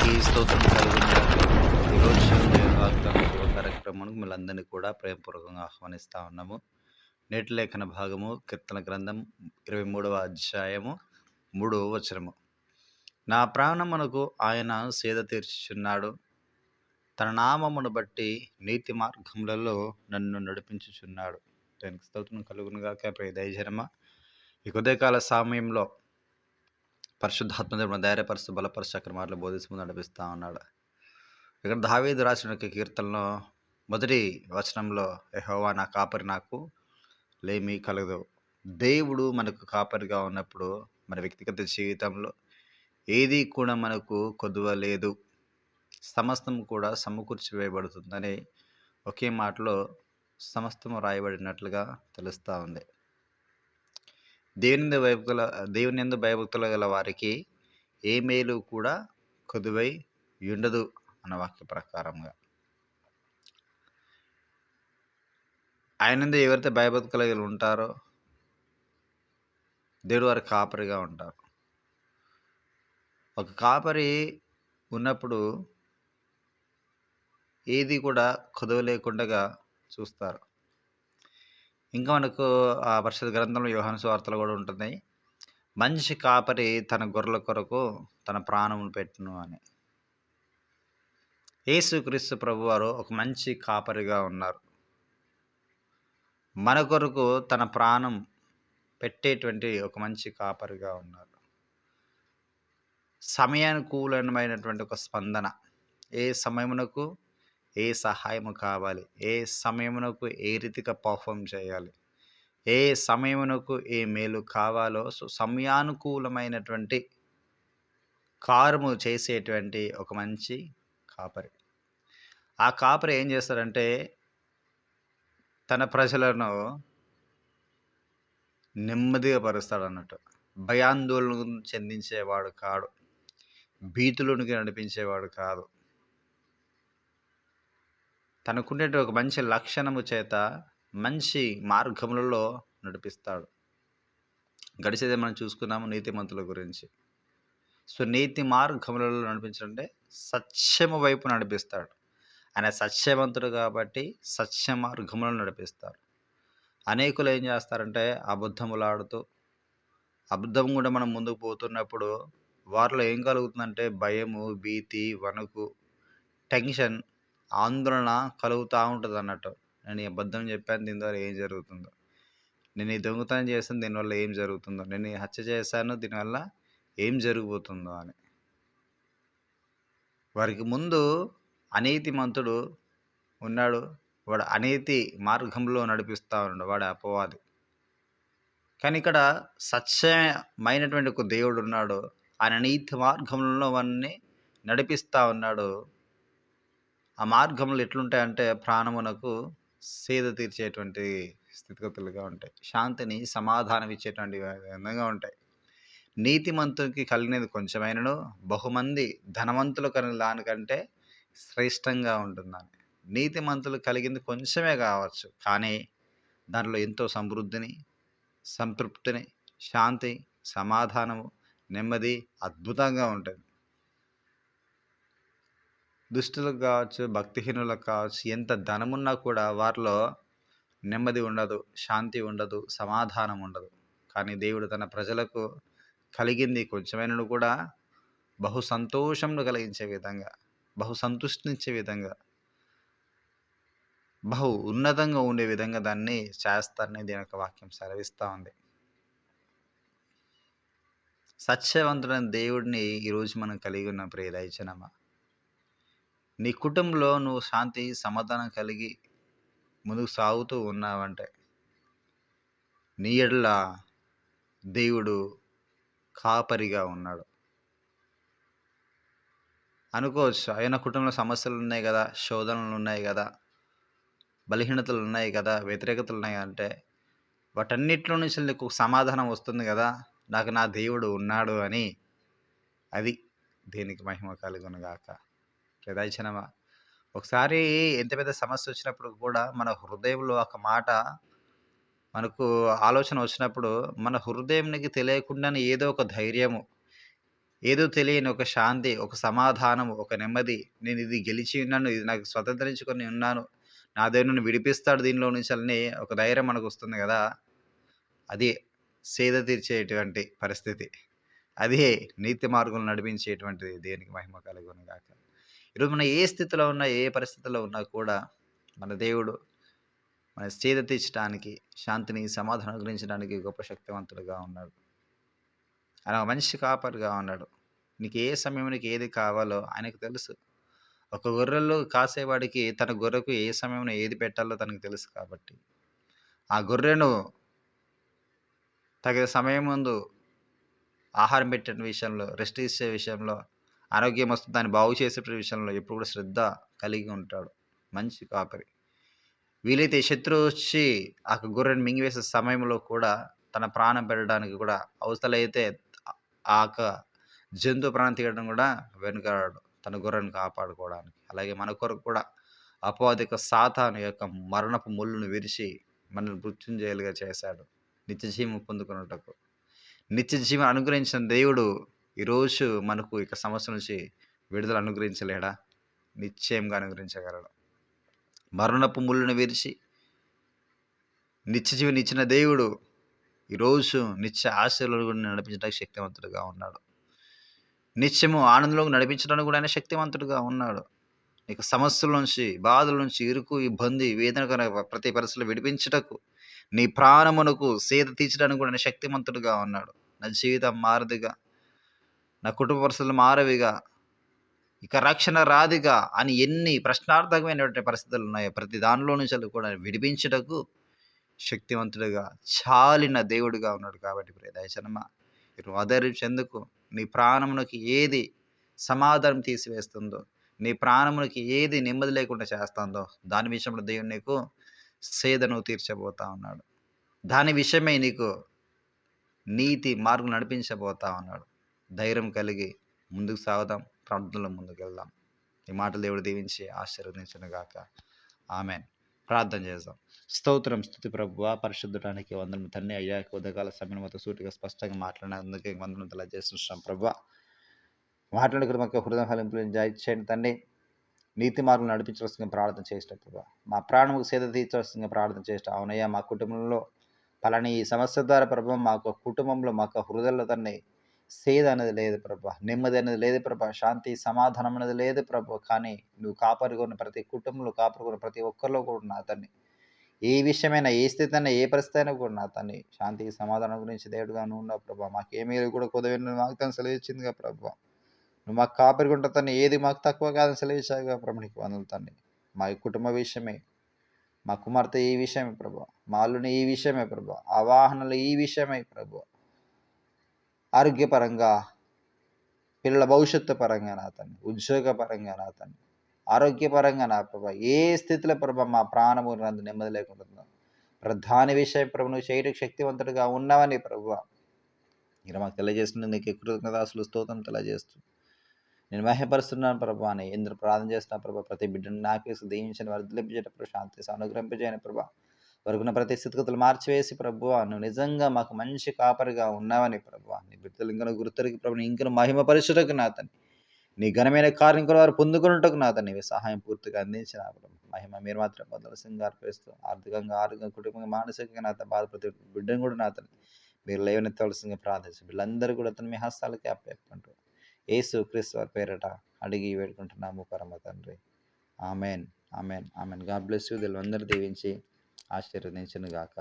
దేవునికి స్తోత్రం కలుగునుగాక. ఈరోజు దేవుని కార్యక్రమానికి మిమ్మల్ని కూడా ప్రేమపూర్వకంగా ఆహ్వానిస్తూ ఉన్నాము. నేటి లేఖన భాగము కీర్తన గ్రంథం ఇరవై మూడవ అధ్యాయము మూడవ వచనము నా ప్రాణమునకు ఆయన సేద తీర్చుచున్నాడు తన నామమును బట్టి నీతి మార్గములలో నన్ను నడిపించుచున్నాడు దానికి స్తోత్రం కలుగునుగాక ప్రియ దయజనమ ఈ ఉదయకాల సమయంలో పరిశుద్ధాత్మ ధైర్యపరుస్తూ బలపరుస్తూ అక్కడ మాటలు బోధిస్తూ నడిపిస్తూ ఉన్నాడు. ఇక్కడ దావీదు రాసిన కీర్తనలో మొదటి వచనంలో యహోవా నా కాపరి నాకు లేమి కలగదు దేవుడు మనకు కాపరిగా ఉన్నప్పుడు మన వ్యక్తిగత జీవితంలో ఏది కూడా మనకు కొద్దువ లేదు. సమస్తం కూడా సమకూర్చి వేయబడుతుందని ఒకే మాటలో సమస్తము రాయబడినట్లుగా తెలుస్తూ ఉంది. దేవుని వైపు గల దేవుని ఎందు భయభక్తులు గల వారికి ఏ మేలు కూడా కొదువై ఉండదు అన్న వాక్య ప్రకారంగా. ఆయన ఎవరైతే భయభక్తులు కలిగి ఉంటారో దేవుడు వారి కాపరిగా ఉంటారు. ఒక కాపరి ఉన్నప్పుడు ఏది కూడా కొదవ లేకుండా చూస్తారు. ఇంకా మనకు ఆ పరిషత్ గ్రంథంలో యోహాను వార్తలు కూడా ఉంటున్నాయి. మంచి కాపరి తన గొర్రెల కొరకు తన ప్రాణమును పెట్టును అని. యేసుక్రీస్తు ప్రభు వారు ఒక మంచి కాపరిగా ఉన్నారు. మన కొరకు తన ప్రాణం పెట్టేటువంటి ఒక మంచి కాపరిగా ఉన్నారు. సమయానుకూలమైనటువంటి ఒక స్పందన. ఏ సమయమునకు ఏ సహాయము కావాలి? ఏ సమయమునకు ఏ రీతిగా పర్ఫామ్ చేయాలి? ఏ సమయమునకు ఏ మేలు కావాలో సో సమయానుకూలమైనటువంటి కారము చేసేటువంటి ఒక మంచి కాపరి. ఆ కాపరి ఏం చేస్తాడంటే తన ప్రజలను నెమ్మదిగా పరుస్తాడు అన్నట్టు భయాందోళన చెందించేవాడు కాడు. భీతులోనికి నడిపించేవాడు కాదు. తనకుండే ఒక మంచి లక్షణము చేత మంచి మార్గములలో నడిపిస్తాడు. గడిచేదే మనం చూసుకున్నాము నీతిమంతుల గురించి. సో నీతి మార్గములలో నడిపించాలంటే సత్యము వైపు నడిపిస్తాడు. ఆయన సత్యవంతుడు కాబట్టి సత్య మార్గములను నడిపిస్తారు అనేకులు ఏం చేస్తారంటే అబద్ధములాడుతూ అబద్ధం కూడా మనం ముందుకు పోతున్నప్పుడు వారిలో ఏం కలుగుతుందంటే భయము భీతి వణుకు టెన్షన్ ఆందోళన కలుగుతూ ఉంటుంది అన్నట్టు. నేను ఈ అబద్ధం చెప్పాను దీని ద్వారా ఏం జరుగుతుందో. నేను ఈ దొంగతనం చేస్తాను దీనివల్ల ఏం జరుగుతుందో. నేను ఈ హత్య చేశాను దీనివల్ల ఏం జరిగిపోతుందో అని. వారికి ముందు అనీతి మంతుడు ఉన్నాడు. వాడు అనీతి మార్గంలో నడిపిస్తూ ఉన్నాడు వాడు అపవాది. కానీ ఇక్కడ సత్యమైనటువంటి ఒక దేవుడు ఉన్నాడు. ఆయన నీతి మార్గంలో వాడిని నడిపిస్తూ ఉన్నాడు. ఆ మార్గములు ఎట్లుంటాయంటే ప్రాణమునకు సేద తీర్చేటువంటి స్థితిగతులుగా ఉంటాయి. శాంతిని సమాధానం ఇచ్చేటువంటి విధంగా ఉంటాయి. నీతిమంతునికి కలిగినది కొంచెమైనను బహుమంది ధనవంతులు కలిగిన దానికంటే శ్రేష్టంగా ఉంటుందని. నీతిమంతులు కలిగింది కొంచెమే కావచ్చు కానీ దాంట్లో ఎంతో సమృద్ధిని సంతృప్తిని శాంతి సమాధానము నెమ్మది అద్భుతంగా ఉంటుంది. దుష్టులకు కావచ్చు భక్తిహీనులకు కావచ్చు ఎంత ధనమున్నా కూడా వారిలో నెమ్మది ఉండదు శాంతి ఉండదు సమాధానం ఉండదు. కానీ దేవుడు తన ప్రజలకు కలిగింది కొంచెమైనను కూడా బహు సంతోషంను కలిగించే విధంగా బహు సంతుష్టించే విధంగా బహు ఉన్నతంగా ఉండే విధంగా దాన్ని చేస్తారని దీని యొక్క వాక్యం సెలవిస్తూ ఉంది. సత్యవంతుడైన దేవుడిని ఈరోజు మనం కలిగి ఉన్న ప్రియదయచనమా నీ కుటుంబంలో నువ్వు శాంతి సమాధానం కలిగి ముందుకు సాగుతూ ఉన్నావంటే నీ ఎడల దేవుడు కాపరిగా ఉన్నాడు. అనుకోవచ్చు ఆయన కుటుంబంలో సమస్యలు ఉన్నాయి కదా శోధనలు ఉన్నాయి కదా బలహీనతలు ఉన్నాయి కదా వ్యతిరేకతలు ఉన్నాయి అంటే వాటన్నిటిలో నుంచి నీకు సమాధానం వస్తుంది కదా నాకు నా దేవుడు ఉన్నాడు అని అది దేనికి మహిమ కలుగునుగాక ప్రదర్శనమా ఒకసారి ఎంత పెద్ద సమస్య వచ్చినప్పుడు కూడా మన హృదయంలో ఒక మాట మనకు ఆలోచన వచ్చినప్పుడు మన హృదయంకి తెలియకుండానే ఏదో ఒక ధైర్యము ఏదో తెలియని ఒక శాంతి ఒక సమాధానం ఒక నెమ్మది. నేను ఇది గెలిచి ఉన్నాను ఇది నాకు స్వతంత్రించుకొని ఉన్నాను నా దేవుని విడిపిస్తాడు దీనిలో నుంచి అని ఒక ధైర్యం మనకు వస్తుంది కదా. అది సేద తీర్చేటువంటి పరిస్థితి. అదే నీతి మార్గంలో నడిపించేటువంటిది దేనికి మహిమ కలుగును కాక ఈరోజు మనం ఏ స్థితిలో ఉన్నా ఏ పరిస్థితిలో ఉన్నా కూడా మన దేవుడు మన సేద తీర్చడానికి శాంతిని సమాధానం గురించడానికి గొప్ప శక్తివంతుడుగా ఉన్నాడు. ఆయన ఒక మంచి కాపరిగా ఉన్నాడు. నీకు ఏ సమయం నీకు ఏది కావాలో ఆయనకు తెలుసు. ఒక గొర్రెలు కాసేవాడికి తన గొర్రెకు ఏ సమయంలో ఏది పెట్టాలో తనకు తెలుసు కాబట్టి. ఆ గొర్రెను తగిన సమయం ముందు ఆహారం పెట్టిన విషయంలో రెస్ట్ ఇచ్చే విషయంలో ఆరోగ్యం వస్తుంది. దాన్ని బాగు చేసే విషయంలో ఎప్పుడు కూడా శ్రద్ధ కలిగి ఉంటాడు. మంచి కాపరి. వీలైతే శత్రువు వచ్చి ఆ గొర్రెను మింగివేసే సమయంలో కూడా తన ప్రాణం పెట్టడానికి కూడా అవసరమైతే ఆ యొక్క జంతు ప్రాణం తీయడం కూడా వెనుకరాడు. తన గొర్రెను కాపాడుకోవడానికి. అలాగే మన కొరకు కూడా అపవాదిక సాతాను యొక్క మరణపు ముళ్ళును విరిచి మనల్ని మృత్యుంజయులుగా చేశాడు. నిత్య జీవం పొందుకున్నటకు. నిత్య జీవం అనుగ్రహించిన దేవుడు ఈరోజు మనకు ఇక సమస్య నుంచి విడుదల అనుగ్రహించలేడా? నిశ్చయంగా అనుగ్రహించగలడు. మరణపు ముళ్ళును విరిచి నిత్య జీవిని ఇచ్చిన దేవుడు ఈరోజు నిత్య ఆశలను కూడా నడిపించడానికి శక్తివంతుడుగా ఉన్నాడు. నిత్యము ఆనందంలోకి నడిపించడానికి కూడా ఆయన శక్తివంతుడుగా ఉన్నాడు. నీకు సమస్యల నుంచి బాధల నుంచి ఇరుకు ఇబ్బంది వేదన ప్రతి పరిస్థితులు విడిపించటకు నీ ప్రాణమునకు సేద తీర్చడానికి కూడా ఆయన శక్తివంతుడుగా ఉన్నాడు. నా జీవితం మారదుగా. నా కుటుంబ పరిస్థితులు మారవిగా. ఇక రక్షణ రాదిగా అని ఎన్ని ప్రశ్నార్థకమైనటువంటి పరిస్థితులు ఉన్నాయో ప్రతి దానిలో నుంచి కూడా విడిపించుటకు శక్తివంతుడిగా చాలిన దేవుడిగా ఉన్నాడు కాబట్టి ప్రియ దయచనమ్మ మీరు నీ ప్రాణమునకి ఏది సమాధానం తీసివేస్తుందో నీ ప్రాణమునకి ఏది నెమ్మది లేకుండా చేస్తుందో దాని విషయంలో దేవుడు నీకు సేదను తీర్చబోతా ఉన్నాడు. దాని విషయమై నీకు నీతి మార్గం నడిపించబోతా ఉన్నాడు. ధైర్యం కలిగి ముందుకు సాగుదాం ప్రార్థనలో ముందుకు వెళ్దాం. ఈ మాటలు దేవుడు దీవించి ఆశీర్వదించను గాక ఆమె ప్రార్థన చేద్దాం. స్తోత్రం స్థుతి ప్రభువ పరిశుద్ధడానికి వందనం తండ్రి. అయ్యా ఉదయకాల సమయం మొత్తం సూటిగా స్పష్టంగా మాట్లాడినందుకే వందనం తెలియజేస్తున్నాం ప్రభు మాట్లాడుకుని మాకు హృదయ ఫలింపులు చేయండి తండ్రి. నీతి మార్గం నడిపించవలసిన ప్రార్థన చేసిన మా ప్రాణముకు సేద తీర్చవలసిన ప్రార్థన చేసిన అవునయ్యా మా కుటుంబంలో పలాని ఈ సమస్య ద్వారా ప్రభావం మాకు కుటుంబంలో మాకు హృదయంలో తండ్రి సేద అనేది లేదు ప్రభా నెమ్మది అనేది లేదు ప్రభా శాంతి సమాధానం అనేది లేదు ప్రభా. కానీ నువ్వు కాపాడుకున్న ప్రతి కుటుంబంలో కాపాడుకున్న ప్రతి ఒక్కరిలో కూడా నా తన్ని ఏ విషయమైనా ఏ స్థితి అయినా ఏ పరిస్థితి అయినా కూడా నా తన్ని శాంతి సమాధానం గురించి దేవుడుగా నువ్వు ఉన్నావు ప్రభా. మాకేమీ కూడా కుదవని మాకు తను సెలవిచ్చిందిగా ప్రభా. నువ్వు మాకు కాపాడుకుంటా తన్ని ఏది మాకు తక్కువ కాదని సెలవిచ్చావుగా ప్రభు నీకు వందలు మా కుటుంబ విషయమే మా కుమార్తె ఈ విషయమే ప్రభు. మా అల్లుని ఈ విషయమే ప్రభు. ఆ వాహనాలు ఈ విషయమే ప్రభు. ఆరోగ్యపరంగా పిల్లల భవిష్యత్తు పరంగా నా తండ్రి ఉద్యోగపరంగా నా తండ్రి ఆరోగ్యపరంగా నా ప్రభా ఏ స్థితిలో ప్రభా మా ప్రాణము నందు నెమ్మది లేకుండా ప్రధాన విషయం ప్రభు నువ్వు చేయటకు శక్తివంతుడిగా ఉన్నావని ప్రభు మీరు మాకు తెలియజేస్తున్న నీకు కృతజ్ఞతాసులు స్తోత్రం తెలియజేస్తూ నేను మహ్యపరుస్తున్నాను ప్రభు అని ఎందుకు ప్రార్థన చేస్తున్నా ప్రభా ప్రతి బిడ్డను నాకేసి దీవించని వర్ధలింపజేట శాంతి అనుగ్రహింపజేయని ప్రభా వరకున్న ప్రతి స్థితిగతులు మార్చివేసి ప్రభు నువ్వు నిజంగా మాకు మంచి కాపరిగా ఉన్నావని ప్రభు నీ బిడ్డలు ఇంకా గుర్తరికి ప్రభు ఇంకా మహిమ పరిచుటకు నాతని నీ ఘనమైన కార్యం వారు పొందుకున్నట్టుకు నాతని నీవి సహాయం పూర్తిగా అందించిన ప్రభు మహిమ మీరు మాత్రం బదలసింగా సింగార్పిస్తూ ఆర్థికంగా ఆరోగ్యంగా కుటుంబంగా మానసికంగా నాతో బాధ ప్రతి బిడ్డను కూడా నాతని మీరు లేవనెత్తవలసిందిగా ప్రార్థించి వీళ్ళందరూ కూడా అతను మీ హస్తాలకి అప్పచెప్పుకుంటూ ఏసు క్రీస్తు వారి పేరట అడిగి వేడుకుంటున్నాము పరమ తండ్రి. Amen. Amen. Amen. God bless you. వీళ్ళందరూ దీవించి ఆశీర్వదించును గాక.